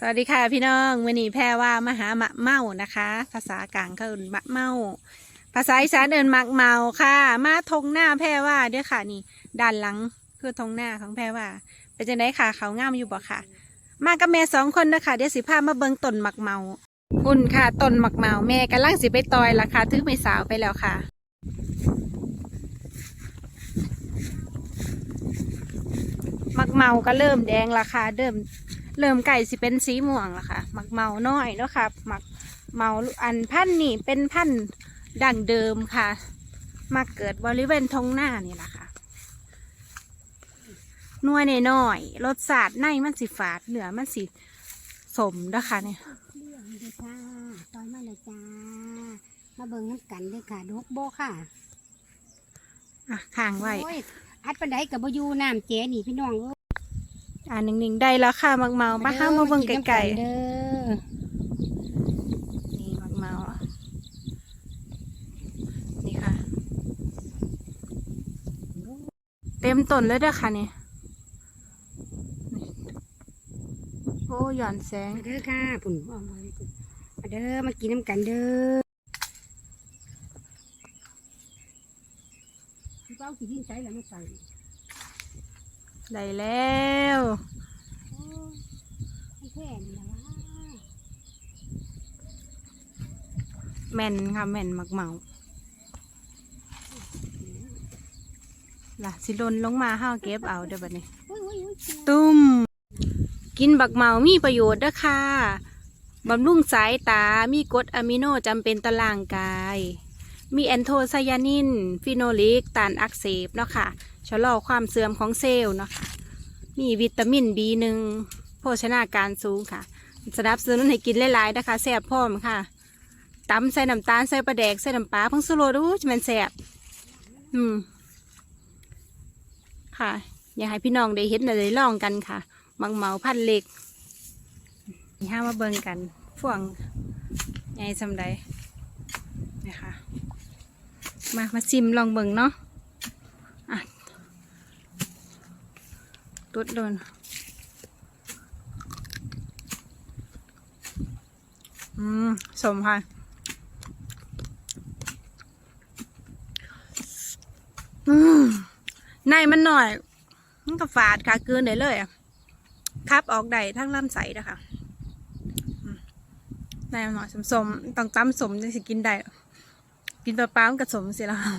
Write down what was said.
สวัสดีค่ะพี่น้องวันนี้แพรว่ามหามะเมานะคะ ภาษากลางเขาเอิ้นมะเมา ภาษาอีสานเอินมักเมาค่ะ มาทงหน้าแพรว่าด้วยค่ะนี่ ด้านหลังคือทงหน้าของแพรว่าเป็นจังไดค่ะ เขางามอยู่บ่ค่ะ มากับแม่สองคนนะคะเดี๋ยวสิพามาเบิงต้นมักเมาอุ่นค่ะต้นมักเมาแม่กำลังสิไปตอยละค่ะถือไม่สาวไปแล้วค่ะมักเมาก็เริ่มแดงราคาเริ่ม เริ่มไก่สิเป็นสีม่วงและค่ะมักเมาน้อยเนาะค่ะมักเมาอันพันธุ์นี่เป็นพันธุ์ดั้งเดิมค่ะ มาเกิดบริเวณทงหน้านี่แหละค่ะหน่วยน้อยๆรสชาติในมันสิฝาดเหนือมันสิสมเด้อค่ะเนี่ยเรื่องเลยค่ะตอนมาเลยจ้ามาเบิ่งน้ำกันเลยค่ะดกโบค่ะอะข้างไว้โอ้ยอัดปันไดกับบอยูน้ำเจ๊นี่พี่น้องเอ้ย อ่านิ่งๆได้แล้วค่ะมักเมามาห้ามาเบิ่งไก่เด้อๆนี่มักเมานี่ค่ะ เต็มต้นเลยเด้อค่ะนี่นี่โอ้หย่อนแสงมาเด้อค่ะปุ่นเอามาเลยปุ่นมาเด้อมากินน้ำกันเด้อพี่เป้ากี่ยิ่งใจแล้วมาสั่ง ได้แล้วแม่นค่ะแม่นมักเมาล่ะสิลนลงมาห้าวเก็บเอาเดี๋ยวบัดนี้โอ้ยตุ้ม กินบักเมามีประโยชน์ด้อค่ะบำรุงสายตามีกรดอะมิโนจำเป็นต่อร่างกาย มีแอนโทไซยานิน ฟิโนลิกต้านอักเสบเนาะค่ะชะลอความเสื่อมของเซลล์เนาะค่ะ มีวิตามิน B1 โภชนาการสูงค่ะ สนับสนุนให้กินหลายๆนะคะแซ่บพร้อมค่ะตำใส่น้ำตาลใส่ปลาแดกใส่น้ำปลาพังสุโรดูจะมันแซ่บอืม ค่ะ อยากให้พี่น้องได้เห็นได้ลองกันค่ะมังเมาพันเล็กนี่ห้ามาเบิ่งกันฟ่วงไงสำใดนี่ค่ะ มา มาชิมลองเบิ่งเนาะอะตุดโดนอืม สมค่ะอืมในมันหน่อย มันก็ฝาดค่ะเกินได้เลยอะคับออกได้ทั้งลำไส้นะคะในมันหน่อยสมๆต้องตำสมจะสิกินได้ กินเปล่าๆมันก็สมสิละค่ะ